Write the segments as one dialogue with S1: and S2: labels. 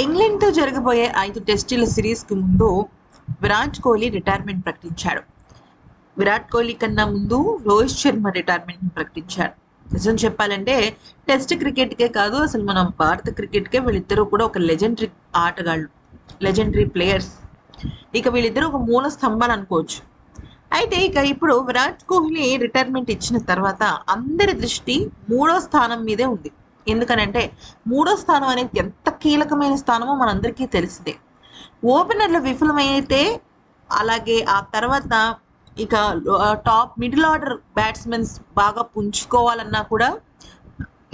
S1: ఇంగ్లాండ్తో జరగబోయే ఐదు టెస్టుల సిరీస్కి ముందు విరాట్ కోహ్లీ రిటైర్మెంట్ ప్రకటించాడు. విరాట్ కోహ్లీ కన్నా ముందు రోహిత్ శర్మ రిటైర్మెంట్ ప్రకటించాడు. నిజం చెప్పాలంటే టెస్ట్ క్రికెట్కే కాదు అసలు మనం భారత క్రికెట్కే వీళ్ళిద్దరూ కూడా ఒక లెజెండరీ ఆటగాళ్ళు లెజెండరీ ప్లేయర్స్ ఇక వీళ్ళిద్దరూ ఒక మూల స్తంభాలు అనుకోవచ్చు. అయితే ఇక ఇప్పుడు విరాట్ కోహ్లీ రిటైర్మెంట్ ఇచ్చిన తర్వాత అందరి దృష్టి మూడో స్థానం మీదే ఉంది. ఎందుకనంటే మూడో స్థానం అనేది ఎంత కీలకమైన స్థానమో మనందరికీ తెలిసిందే. ఓపెనర్లు విఫలమైతే అలాగే ఆ తర్వాత ఇక టాప్ మిడిల్ ఆర్డర్ బ్యాట్స్మెన్స్ బాగా పుంజుకోవాలన్నా కూడా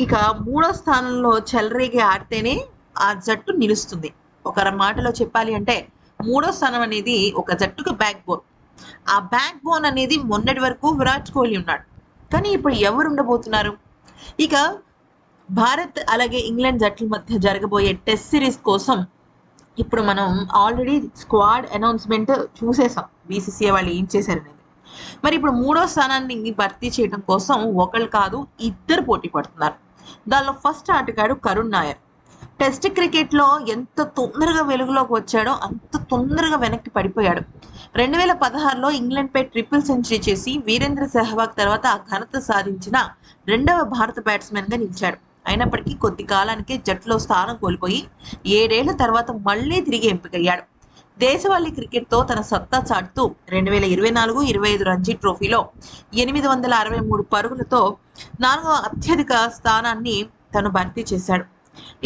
S1: ఇక మూడో స్థానంలో చెలరేగి ఆడితేనే ఆ జట్టు నిలుస్తుంది. ఒక మాటలో చెప్పాలి అంటే మూడో స్థానం అనేది ఒక జట్టుకు బ్యాక్ బోన్. ఆ బ్యాక్ బోన్ అనేది మొన్నటి వరకు విరాట్ కోహ్లీ ఉన్నాడు. కానీ ఇప్పుడు ఎవరు ఉండబోతున్నారు ఇక భారత్ అలాగే ఇంగ్లాండ్ జట్ల మధ్య జరగబోయే టెస్ట్ సిరీస్ కోసం ఇప్పుడు మనం ఆల్రెడీ స్క్వాడ్ అనౌన్స్మెంట్ చూసేసాం. బీసీసీఐ వాళ్ళు ఏం చేశారనేది మరి ఇప్పుడు మూడో స్థానాన్ని భర్తీ చేయడం కోసం ఒకళ్ళు కాదు ఇద్దరు పోటీ పడుతున్నారు. దానిలో ఫస్ట్ ఆటగాడు కరుణ్ నాయర్. టెస్ట్ క్రికెట్లో ఎంత తొందరగా వెలుగులోకి వచ్చాడో అంత తొందరగా వెనక్కి పడిపోయాడు. రెండు వేల పదహారులో ఇంగ్లాండ్పై ట్రిపుల్ సెంచరీ చేసి వీరేంద్ర సెహ్వాగ్ తర్వాత ఆ ఘనత సాధించిన రెండవ భారత బ్యాట్స్మెన్గా నిలిచాడు. అయినప్పటికీ కొద్ది కాలానికే జట్టులో స్థానం కోల్పోయి ఏడేళ్ళ తర్వాత మళ్ళీ తిరిగి ఎంపికయ్యాడు. దేశవాళీ క్రికెట్తో తన సత్తా చాటుతూ రెండు వేల ఇరవై నాలుగు ఇరవై ఐదు రంజీ ట్రోఫీలో ఎనిమిది వందల అరవై మూడు పరుగులతో నాలుగవ అత్యధిక స్థానాన్ని తను భర్తీ చేశాడు.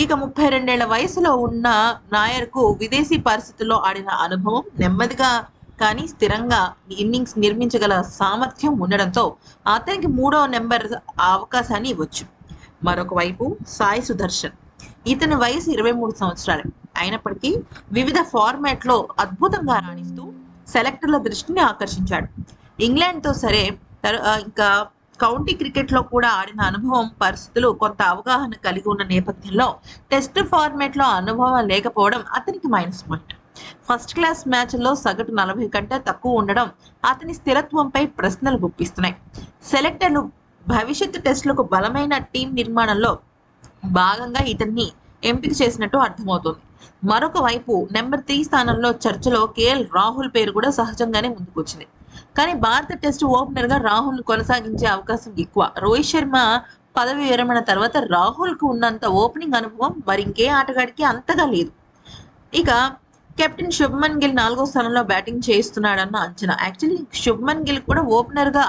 S1: ఇక ముప్పై రెండేళ్ళ వయసులో ఉన్న నాయర్కు విదేశీ పరిస్థితుల్లో ఆడిన అనుభవం నెమ్మదిగా కానీ స్థిరంగా ఇన్నింగ్స్ నిర్మించగల సామర్థ్యం ఉండడంతో అతనికి మూడో నెంబర్ అవకాశాన్ని ఇవ్వచ్చు. మరొక వైపు సాయి సుదర్శన్. ఇతని వయసు ఇరవై మూడు సంవత్సరాలు. అయినప్పటికీ వివిధ ఫార్మాట్లో అద్భుతంగా రాణిస్తూ సెలెక్టర్ల దృష్టిని ఆకర్షించాడు. ఇంగ్లాండ్తో సరే ఇంకా కౌంటీ క్రికెట్లో కూడా ఆడిన అనుభవం పరిస్థితులు కొంత అవగాహన కలిగి ఉన్న నేపథ్యంలో టెస్ట్ ఫార్మాట్లో అనుభవం లేకపోవడం అతనికి మైనస్ పాయింట్ ఫస్ట్ క్లాస్ మ్యాచ్ల్లో సగటు నలభై కంటే తక్కువ ఉండడం అతని స్థిరత్వంపై ప్రశ్నలు గుప్పిస్తున్నాయి. సెలెక్టర్లు భవిష్యత్తు టెస్టులకు బలమైన టీం నిర్మాణంలో భాగంగా ఇతన్ని ఎంపిక చేసినట్టు అర్థమవుతుంది. మరొక వైపు నెంబర్ త్రీ స్థానంలో చర్చలో కేఎల్ రాహుల్ పేరు కూడా సహజంగానే ముందుకొచ్చింది. కానీ భారత టెస్ట్ ఓపెనర్గా రాహుల్ కొనసాగించే అవకాశం ఎక్కువ. రోహిత్ శర్మ పదవి విరమణ తర్వాత రాహుల్కు ఉన్నంత ఓపెనింగ్ అనుభవం మరింకే ఆటగాడికి అంతగా లేదు. ఇక కెప్టెన్ శుభ్మన్ గిల్ నాలుగో స్థానంలో బ్యాటింగ్ చేస్తున్నాడన్న అంచనా. యాక్చువల్లీ శుభ్మన్ గిల్ కూడా ఓపెనర్గా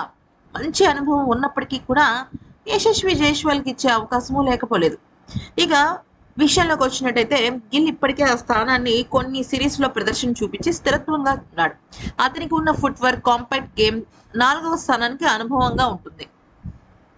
S1: మంచి అనుభవం ఉన్నప్పటికీ కూడా యశస్వి జైష్వాల్కి ఇచ్చే అవకాశము లేకపోలేదు. ఇక విషయంలోకి వచ్చినట్టయితే గిల్ ఇప్పటికే ఆ స్థానాన్ని కొన్ని సిరీస్లో ప్రదర్శన చూపించి స్థిరత్వంగా ఉన్నాడు. అతనికి ఉన్న ఫుట్ వర్క్ కాంపాక్ట్ గేమ్ నాలుగవ స్థానానికి అనుభవంగా ఉంటుంది.